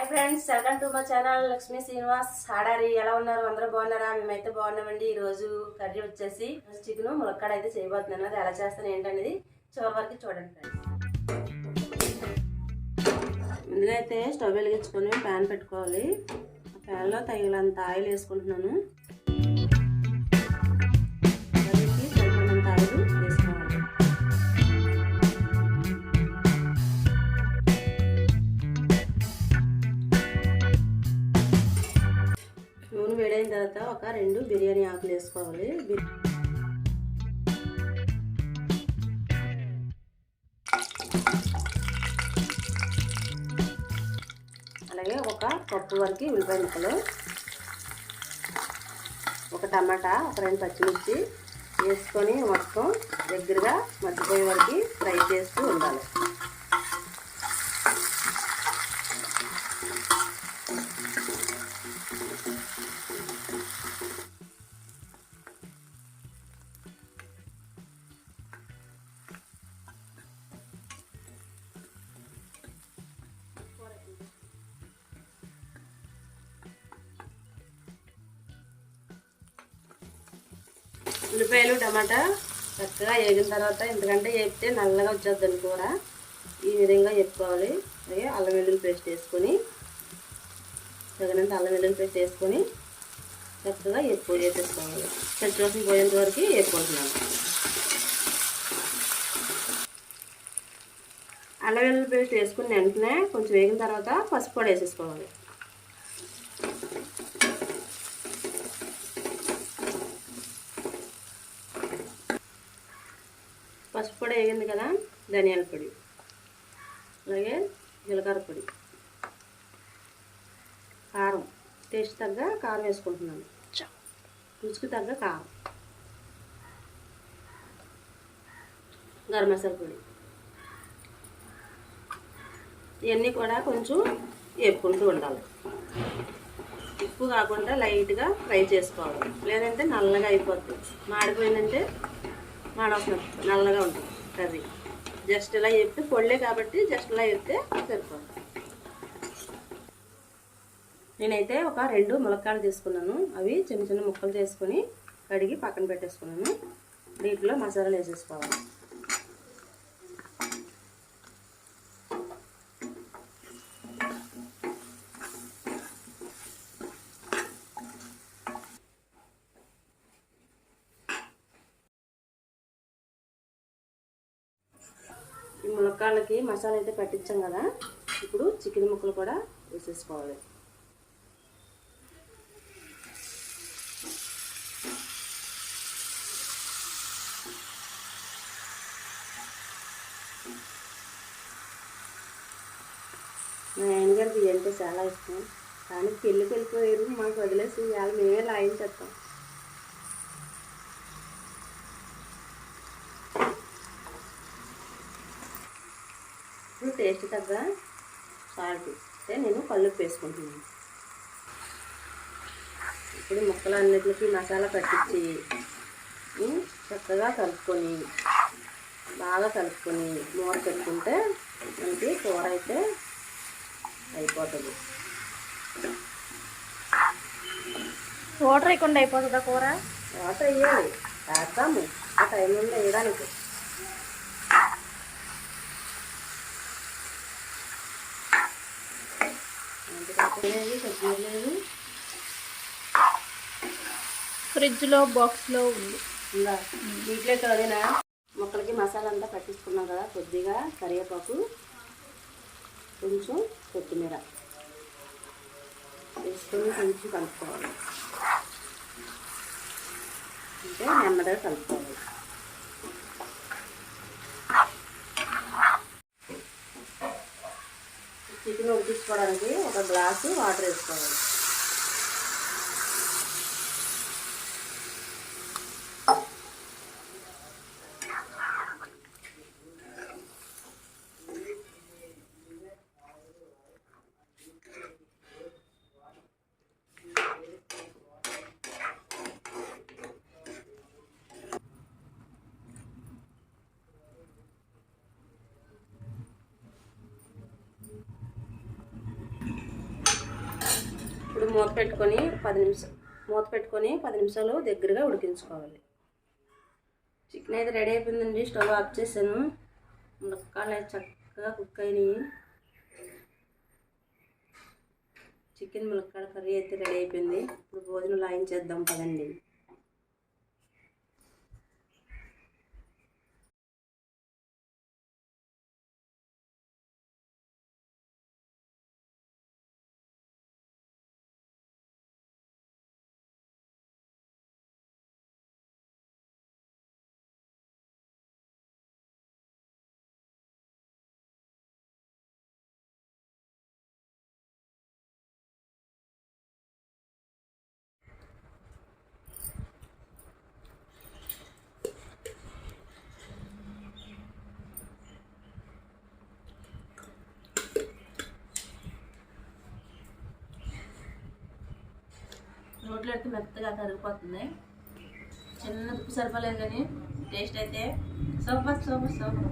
Hi friends welcome to మా channel Lakshmi Srinivas హాడారి ఎలా ఉన్నారు? అందరూ బాగున్నారా? మేమైతే బాగున్నామండి. ఈరోజు రోజు కర్రీ వచ్చేసి చికెన్ ములక్కాడ అయితే చేయబోతున్నాను. అది ఎలా చేస్తాను ఏంటనేది చివరి వరకు చూడండి ఫ్రెండ్స్ ముందుగా అయితే స్టవ్ వెలిగించుకొని ప్యాన్ పెట్టుకోవాలి. ఆ ప్యాన్లో తగినంత ఆయిల్ వేసుకుంటున్నాను. రెండు బిర్యానీ ఆకులు వేసుకోవాలి. అలాగే ఒక కప్పు వరకు ఉల్లిపాయ ముక్కలు ఒక టమాటా ఒక రెండు పచ్చిమిర్చి వేసుకొని మొత్తం దగ్గరగా మర్చిపోయే వరకు ఫ్రై చేస్తూ ఉండాలి. ఉల్లిపాయలు టమాటా చక్కగా వేగిన తర్వాత ఎందుకంటే వేపితే నల్లగా వచ్చేద్దని కూర. ఈ విధంగా చెప్పుకోవాలి అలాగే అల్లం వెల్లుల్లి పేస్ట్ వేసుకొని తగినంత అల్లం వెల్లుల్లి పేస్ట్ వేసుకొని చక్కగా ఎక్కువ వేసేసుకోవాలి. పచ్చివాసన పోయేంత వరకు వేసుకుంటున్నాను అల్లం వెల్లుల్లి పేస్ట్ వేసుకుని వెంటనే కొంచెం వేగిన తర్వాత పసుపు కూడా వేసేసుకోవాలి. పసుపు పొడి వేగింది కదా ధనియాల పొడి. అలాగే జీలకర్ర పొడి. కారం టేస్ట్ తగ్గ కారం వేసుకుంటున్నాను. రుచికి తగ్గ కారం. గరం మసాలా పొడి. ఇవన్నీ కూడా కొంచెం వేపుకుంటూ ఉండాలి. ఉప్పు కాకుండా లైట్గా ఫ్రై చేసుకోవాలి. లేదంటే నల్లగా అయిపోతుంది మాడిపోయిందంటే మాడవసరం నల్లగా ఉంటుంది కర్రీ. జస్ట్ ఇలా చెప్తే పొళ్ళే కాబట్టి జస్ట్ ఇలా చెప్తే సరిపోతుంది నేనైతే ఒక రెండు ములక్కాయలు తీసుకున్నాను. అవి చిన్న చిన్న ముక్కలు చేసుకొని కడిగి పక్కన పెట్టేసుకున్నాను. దీంట్లో మసాలాలు వేసేసుకోవాలి. ఈ మసాలా అయితే పట్టించాం కదా. ఇప్పుడు చికెన్ ముక్కలు కూడా వేసేసుకోవాలి. మా ఆయనగారికి ఇవి చాలా ఇష్టం. కానీ పెళ్ళికి వెళ్ళిపోయారు మాకు వదిలేసి వాళ్ళు మేమే లాయించేస్తాం ఇప్పుడు టేస్ట్ తగ్గ సాల్ట్ అంటే నేను కల్లుపు వేసుకుంటున్నాను. ఇప్పుడు ముక్కలు అన్నిటికి మసాలా పట్టించి చక్కగా కలుపుకొని బాగా కలుపుకొని మూర పెట్టుకుంటే మనకి కూర అయితే అయిపోతుంది. వాటర్ వేయకుండా అయిపోతుందా కూర? వాటర్ వేయాలి. వేస్తాము. ఆ టైం వేయడానికి. లేదు కొత్తిమీర లేదు ఫ్రిడ్జ్లో బాక్స్లో ఉంది. ఉందా వీటిలో కడిగినా ముక్కలకి మసాలా అంతా పట్టించుకున్నాం కదా కొద్దిగా కరివేపాకు కొంచెం కొత్తిమీర. వేసుకొని కొంచెం కలుపుకోవాలి. అంటే నెమ్మదిగా కలుపుకోవాలి. చికెన్ ఉడికించుకోవడానికి ఒక గ్లాసు వాటర్ వేసుకోవాలి. ఇప్పుడు మూత పెట్టుకొని పది నిమిషాలు మూత పెట్టుకొని పది నిమిషాలు దగ్గరగా ఉడికించుకోవాలి. చికెన్ అయితే రెడీ అయిపోయిందండి. స్టవ్ ఆఫ్ చేశాను. మునక్కాయలు చక్కగా కుక్ అయినాయి. చికెన్ ములక్కాడ కర్రీ అయితే రెడీ అయిపోయింది. ఇప్పుడు భోజనం లాయించేద్దాం పదండి. నోట్లో పెడితే మెత్తగా కరిగిపోతుంది. చిన్న ఉప్పు సరిపోలేదు కానీ టేస్ట్ అయితే సూపర్ సూపర్ సూపర్.